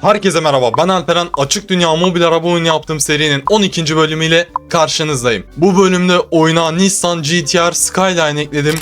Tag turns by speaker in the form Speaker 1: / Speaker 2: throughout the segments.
Speaker 1: Herkese merhaba ben Alperen Açık Dünya Mobil Araba Oyunu yaptığım serinin 12. bölümüyle karşınızdayım. Bu bölümde oyuna Nissan GTR Skyline ekledim.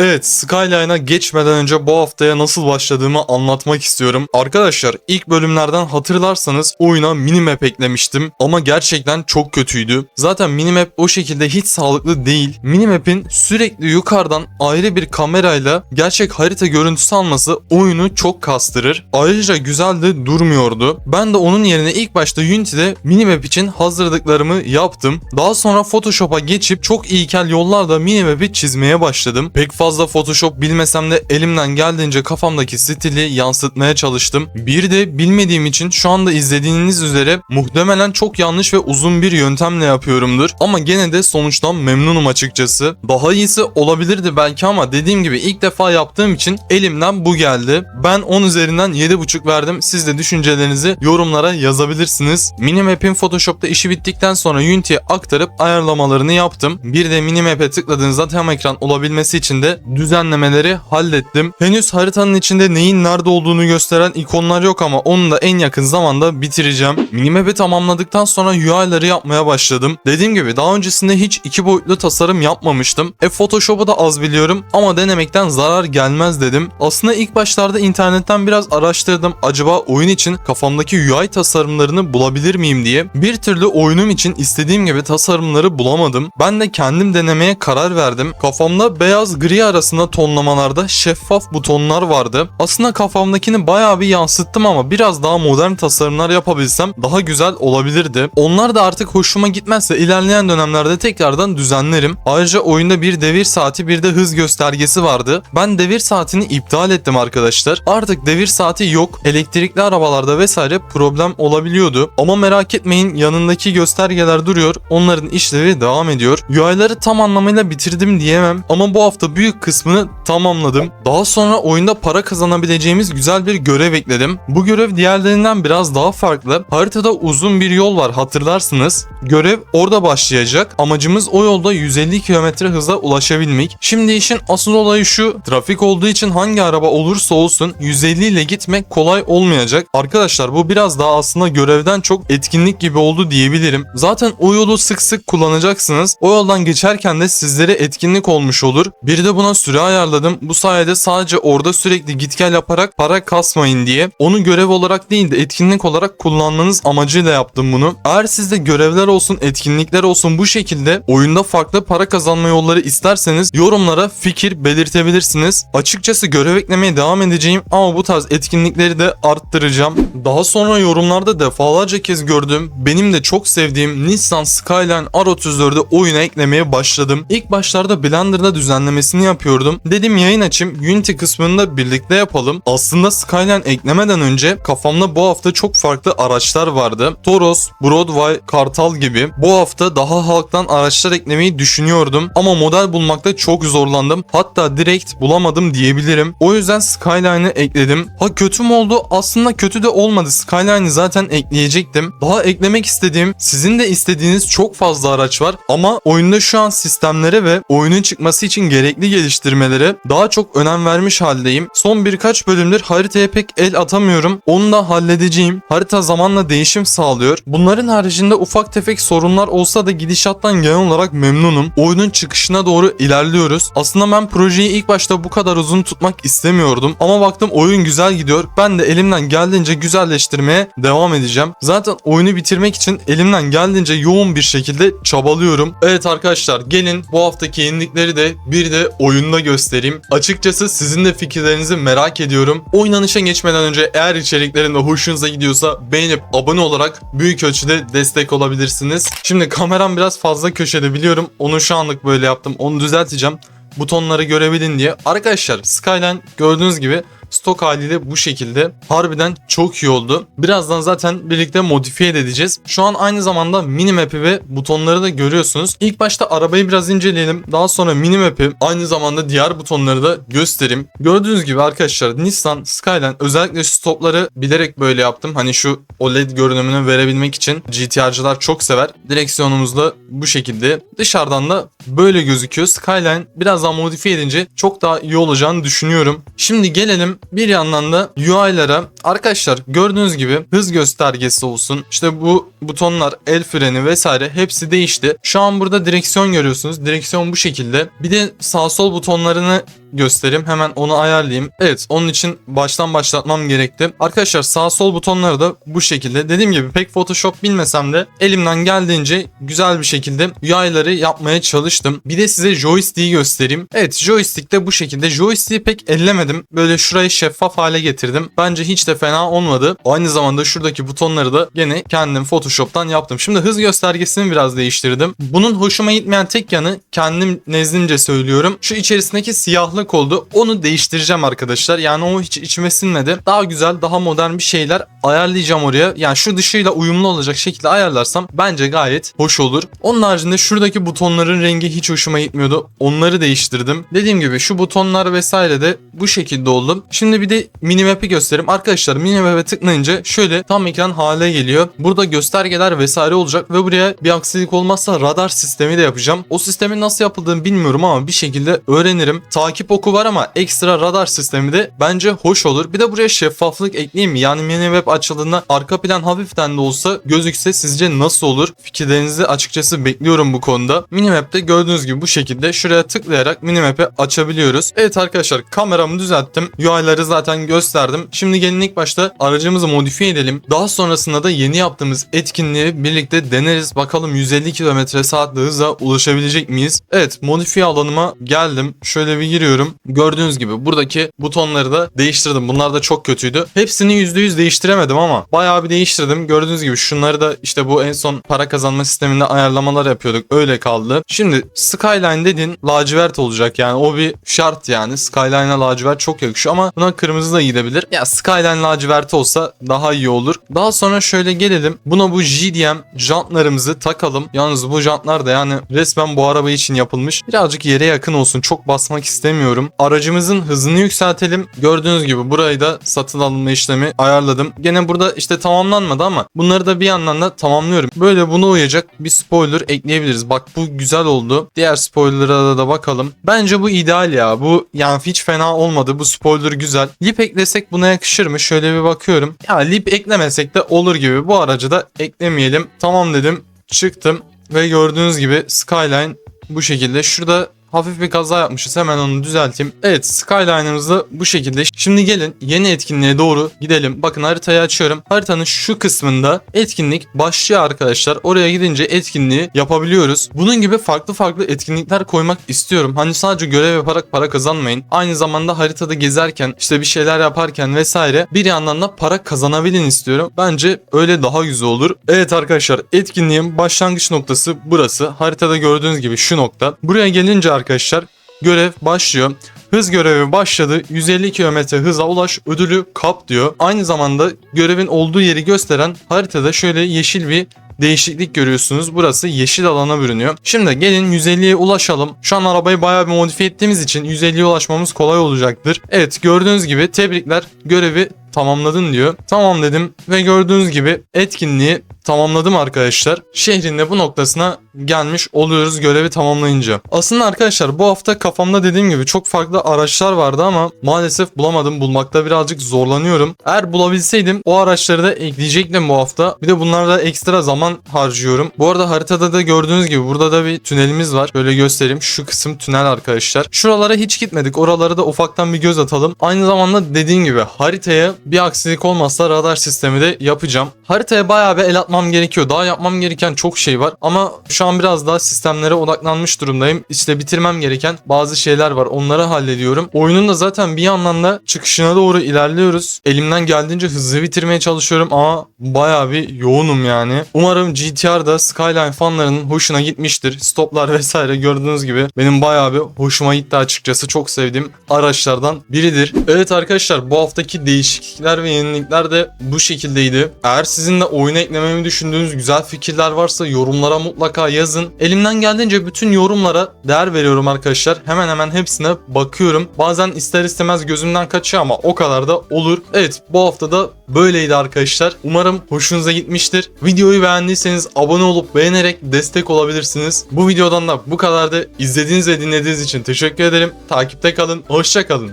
Speaker 1: Evet Skyline'a geçmeden önce bu haftaya nasıl başladığımı anlatmak istiyorum. Arkadaşlar ilk bölümlerden hatırlarsanız oyuna minimap eklemiştim ama gerçekten çok kötüydü. Zaten minimap o şekilde hiç sağlıklı değil. Minimap'in sürekli yukarıdan ayrı bir kamerayla gerçek harita görüntüsü alması oyunu çok kastırır. Ayrıca güzel de durmuyordu. Ben de onun yerine ilk başta Unity'de minimap için hazırladıklarımı yaptım. Daha sonra Photoshop'a geçip çok ilkel yollarla minimap'i çizmeye başladım. Pek fazla Photoshop bilmesem de elimden geldiğince kafamdaki stili yansıtmaya çalıştım. Bir de bilmediğim için şu anda izlediğiniz üzere muhtemelen çok yanlış ve uzun bir yöntemle yapıyorumdur. Ama gene de sonuçtan memnunum açıkçası. Daha iyisi olabilirdi belki ama dediğim gibi ilk defa yaptığım için elimden bu geldi. Ben 10 üzerinden 7.5 verdim. Siz de düşüncelerinizi yorumlara yazabilirsiniz. Minimap'in Photoshop'ta işi bittikten sonra Unity'ye aktarıp ayarlamalarını yaptım. Bir de Minimap'e tıkladığınızda tam ekran olabilmesi için de düzenlemeleri hallettim. Henüz haritanın içinde neyin nerede olduğunu gösteren ikonlar yok ama onu da en yakın zamanda bitireceğim. Minimap'i tamamladıktan sonra UI'ları yapmaya başladım. Dediğim gibi daha öncesinde hiç iki boyutlu tasarım yapmamıştım. E Photoshop'u da az biliyorum ama denemekten zarar gelmez dedim. Aslında ilk başlarda internetten biraz araştırdım. Acaba oyun için kafamdaki UI tasarımlarını bulabilir miyim diye. Bir türlü oyunum için istediğim gibi tasarımları bulamadım. Ben de kendim denemeye karar verdim. Kafamda beyaz gri arasında tonlamalarda şeffaf butonlar vardı. Aslında kafamdakini bayağı bir yansıttım ama biraz daha modern tasarımlar yapabilsem daha güzel olabilirdi. Onlar da artık hoşuma gitmezse ilerleyen dönemlerde tekrardan düzenlerim. Ayrıca oyunda bir devir saati bir de hız göstergesi vardı. Ben devir saatini iptal ettim arkadaşlar. Artık devir saati yok. Elektrikli arabalarda vesaire problem olabiliyordu. Ama merak etmeyin yanındaki göstergeler duruyor. Onların işlevi devam ediyor. UI'ları tam anlamıyla bitirdim diyemem ama bu hafta büyük kısmını tamamladım. Daha sonra oyunda para kazanabileceğimiz güzel bir görev ekledim. Bu görev diğerlerinden biraz daha farklı. Haritada uzun bir yol var hatırlarsınız. Görev orada başlayacak. Amacımız o yolda 150 km hıza ulaşabilmek. Şimdi işin asıl olayı şu. Trafik olduğu için hangi araba olursa olsun 150 ile gitmek kolay olmayacak. Arkadaşlar bu biraz daha aslında görevden çok etkinlik gibi oldu diyebilirim. Zaten o yolu sık sık kullanacaksınız. O yoldan geçerken de sizlere etkinlik olmuş olur. Bir de buna süre ayarladım. Bu sayede sadece orada sürekli git gel yaparak para kasmayın diye. Onu görev olarak değil de etkinlik olarak kullanmanız amacıyla yaptım bunu. Eğer sizde görevler olsun, etkinlikler olsun bu şekilde oyunda farklı para kazanma yolları isterseniz yorumlara fikir belirtebilirsiniz. Açıkçası görev eklemeye devam edeceğim ama bu tarz etkinlikleri de arttıracağım. Daha sonra yorumlarda defalarca kez gördüğüm, benim de çok sevdiğim Nissan Skyline R34'ü oyuna eklemeye başladım. İlk başlarda Blender'da düzenlemesini yapıyordum. Dedim yayın açayım, Unity kısmını da birlikte yapalım. Aslında Skyline eklemeden önce kafamda bu hafta çok farklı araçlar vardı. Toros, Broadway, Kartal gibi. Bu hafta daha halktan araçlar eklemeyi düşünüyordum ama model bulmakta çok zorlandım. Hatta direkt bulamadım diyebilirim. O yüzden Skyline'ı ekledim. Ha kötü mü oldu? Aslında kötü de olmadı. Skyline'ı zaten ekleyecektim. Daha eklemek istediğim, sizin de istediğiniz çok fazla araç var ama oyunda şu an sistemlere ve oyunun çıkması için gerekli geliştirmelere daha çok önem vermiş haldeyim. Son birkaç bölümdür haritaya pek el atamıyorum. Onu da halledeceğim. Harita zamanla değişim sağlıyor. Bunların haricinde ufak tefek sorunlar olsa da gidişattan genel olarak memnunum. Oyunun çıkışına doğru ilerliyoruz. Aslında ben projeyi ilk başta bu kadar uzun tutmak istemiyordum. Ama baktım oyun güzel gidiyor. Ben de elimden geldiğince güzelleştirmeye devam edeceğim. Zaten oyunu bitirmek için elimden geldiğince yoğun bir şekilde çabalıyorum. Evet arkadaşlar gelin bu haftaki yenilikleri de bir de oyunda göstereyim. Açıkçası sizin de fikirlerinizi merak ediyorum. Oynanışa geçmeden önce eğer içeriklerin de hoşunuza gidiyorsa beğenip abone olarak büyük ölçüde destek olabilirsiniz. Şimdi kameram biraz fazla köşede biliyorum. Onu şu anlık böyle yaptım. Onu düzelteceğim butonları görebilin diye. Arkadaşlar Skyline gördüğünüz gibi Stok haliyle bu şekilde. Harbiden çok iyi oldu. Birazdan zaten birlikte modifiye de edeceğiz. Şu an aynı zamanda minimap'i ve butonları da görüyorsunuz. İlk başta arabayı biraz inceleyelim. Daha sonra minimap'i aynı zamanda diğer butonları da göstereyim. Gördüğünüz gibi arkadaşlar Nissan Skyline özellikle stopları bilerek böyle yaptım. Hani şu OLED görünümünü verebilmek için GTR'cılar çok sever. Direksiyonumuz da bu şekilde. Dışarıdan da böyle gözüküyor. Skyline biraz daha modifiye edince çok daha iyi olacağını düşünüyorum. Şimdi gelelim bir yandan da UI'lara. Arkadaşlar gördüğünüz gibi hız göstergesi olsun. İşte bu butonlar, el freni vesaire hepsi değişti. Şu an burada direksiyon görüyorsunuz. Direksiyon bu şekilde. Bir de sağ sol butonlarını göstereyim. Hemen onu ayarlayayım. Evet onun için baştan başlatmam gerekti. Arkadaşlar sağ sol butonları da bu şekilde. Dediğim gibi pek Photoshop bilmesem de elimden geldiğince güzel bir şekilde UI'ları yapmaya çalıştım. Bir de size joystick'i göstereyim. Evet joystick de bu şekilde. Joystick'i pek ellemedim. Böyle şurayı şeffaf hale getirdim. Bence hiç de fena olmadı. Aynı zamanda şuradaki butonları da gene kendim Photoshop'tan yaptım. Şimdi hız göstergesini biraz değiştirdim. Bunun hoşuma gitmeyen tek yanı kendim nezdimce söylüyorum. Şu içerisindeki siyahlı parlak oldu. Onu değiştireceğim arkadaşlar. Yani o hiç içime sinmedi. Daha güzel, daha modern bir şeyler ayarlayacağım oraya. Yani şu dışıyla uyumlu olacak şekilde ayarlarsam bence gayet hoş olur. Onun haricinde şuradaki butonların rengi hiç hoşuma gitmiyordu. Onları değiştirdim. Dediğim gibi şu butonlar vesaire de bu şekilde oldu. Şimdi bir de minimap'i göstereyim. Arkadaşlar minimap'e tıklayınca şöyle tam ekran hale geliyor. Burada göstergeler vesaire olacak ve buraya bir aksilik olmazsa radar sistemi de yapacağım. O sistemin nasıl yapıldığını bilmiyorum ama bir şekilde öğrenirim. Takip oku var ama ekstra radar sistemi de bence hoş olur. Bir de buraya şeffaflık ekleyeyim mi? Yani mini web açıldığında arka plan hafiften de olsa gözükse sizce nasıl olur? Fikirlerinizi açıkçası bekliyorum bu konuda. Minimap'te gördüğünüz gibi bu şekilde şuraya tıklayarak minimap'i açabiliyoruz. Evet arkadaşlar kameramı düzelttim. UI'ları zaten gösterdim. Şimdi gelin ilk başta aracımızı modifiye edelim. Daha sonrasında da yeni yaptığımız etkinliği birlikte deneriz. Bakalım 150 km saatle hıza ulaşabilecek miyiz? Evet modifiye alanıma geldim. Şöyle bir giriyorum. Gördüğünüz gibi buradaki butonları da değiştirdim. Bunlar da çok kötüydü. Hepsini %100 değiştiremedim ama bayağı bir değiştirdim. Gördüğünüz gibi şunları da işte bu en son para kazanma sisteminde ayarlamalar yapıyorduk. Öyle kaldı. Şimdi Skyline dedin lacivert olacak yani o bir şart yani. Skyline'a lacivert çok yakışıyor ama buna kırmızı da gidebilir. Ya Skyline laciverti olsa daha iyi olur. Daha sonra şöyle gelelim. Buna bu JDM jantlarımızı takalım. Yalnız bu jantlar da yani resmen bu araba için yapılmış. Birazcık yere yakın olsun. Çok basmak istemiyorum. Aracımızın hızını yükseltelim. Gördüğünüz gibi burayı da satın alma işlemi ayarladım. Gene burada işte tamamlanmadı ama bunları da bir yandan da tamamlıyorum. Böyle buna uyacak bir spoiler ekleyebiliriz. Bak bu güzel oldu. Diğer spoiler'a da bakalım. Bence bu ideal ya. Bu yani hiç fena olmadı. Bu spoiler güzel. Lip eklesek buna yakışır mı? Şöyle bir bakıyorum. Ya lip eklemesek de olur gibi. Bu aracı da eklemeyelim. Tamam dedim. Çıktım ve gördüğünüz gibi Skyline bu şekilde. Şurada Hafif bir kaza yapmışız hemen onu düzelteyim. Evet Skyline'ımız bu şekilde. Şimdi gelin yeni etkinliğe doğru gidelim. Bakın haritayı açıyorum. Haritanın şu kısmında etkinlik başlıyor arkadaşlar. Oraya gidince etkinliği yapabiliyoruz. Bunun gibi farklı farklı etkinlikler koymak istiyorum. Hani sadece görev yaparak para kazanmayın. Aynı zamanda haritada gezerken işte bir şeyler yaparken vesaire bir yandan da para kazanabilin istiyorum. Bence öyle daha güzel olur. Evet arkadaşlar etkinliğin başlangıç noktası burası. Haritada gördüğünüz gibi şu nokta. Buraya gelince arkadaşlar görev başlıyor. Hız görevi başladı. 150 km hıza ulaş ödülü kap diyor. Aynı zamanda görevin olduğu yeri gösteren haritada şöyle yeşil bir değişiklik görüyorsunuz. Burası yeşil alana bürünüyor. Şimdi gelin 150'ye ulaşalım. Şu an arabayı bayağı bir modifiye ettiğimiz için 150'ye ulaşmamız kolay olacaktır. Evet gördüğünüz gibi tebrikler görevi tamamladın diyor. Tamam dedim ve gördüğünüz gibi etkinliği tamamladım arkadaşlar. Şehrin de bu noktasına gelmiş oluyoruz görevi tamamlayınca. Aslında arkadaşlar bu hafta kafamda dediğim gibi çok farklı araçlar vardı ama maalesef bulamadım. Bulmakta birazcık zorlanıyorum. Eğer bulabilseydim o araçları da ekleyecektim bu hafta. Bir de bunlarla ekstra zaman harcıyorum. Bu arada haritada da gördüğünüz gibi burada da bir tünelimiz var. Böyle göstereyim. Şu kısım tünel arkadaşlar. Şuralara hiç gitmedik. Oralara da ufaktan bir göz atalım. Aynı zamanda dediğim gibi haritaya bir aksilik olmazsa radar sistemi de yapacağım. Haritaya bayağı bir el atmam yapmam gerekiyor. Daha yapmam gereken çok şey var. Ama şu an biraz daha sistemlere odaklanmış durumdayım. İşte bitirmem gereken bazı şeyler var. Onları hallediyorum. Oyunun da zaten bir yandan da çıkışına doğru ilerliyoruz. Elimden geldiğince hızlı bitirmeye çalışıyorum ama bayağı bir yoğunum yani. Umarım GTR'da Skyline fanlarının hoşuna gitmiştir. Stoplar vesaire gördüğünüz gibi benim bayağı bir hoşuma gitti açıkçası. Çok sevdiğim araçlardan biridir. Evet arkadaşlar bu haftaki değişiklikler ve yenilikler de bu şekildeydi. Eğer sizin de oyuna eklememi düşündüğünüz güzel fikirler varsa yorumlara mutlaka yazın. Elimden geldiğince bütün yorumlara değer veriyorum arkadaşlar. Hemen hemen hepsine bakıyorum. Bazen ister istemez gözümden kaçıyor ama o kadar da olur. Evet bu hafta da böyleydi arkadaşlar. Umarım hoşunuza gitmiştir. Videoyu beğendiyseniz abone olup beğenerek destek olabilirsiniz. Bu videodan da bu kadar da izlediğiniz ve dinlediğiniz için teşekkür ederim. Takipte kalın. Hoşça kalın.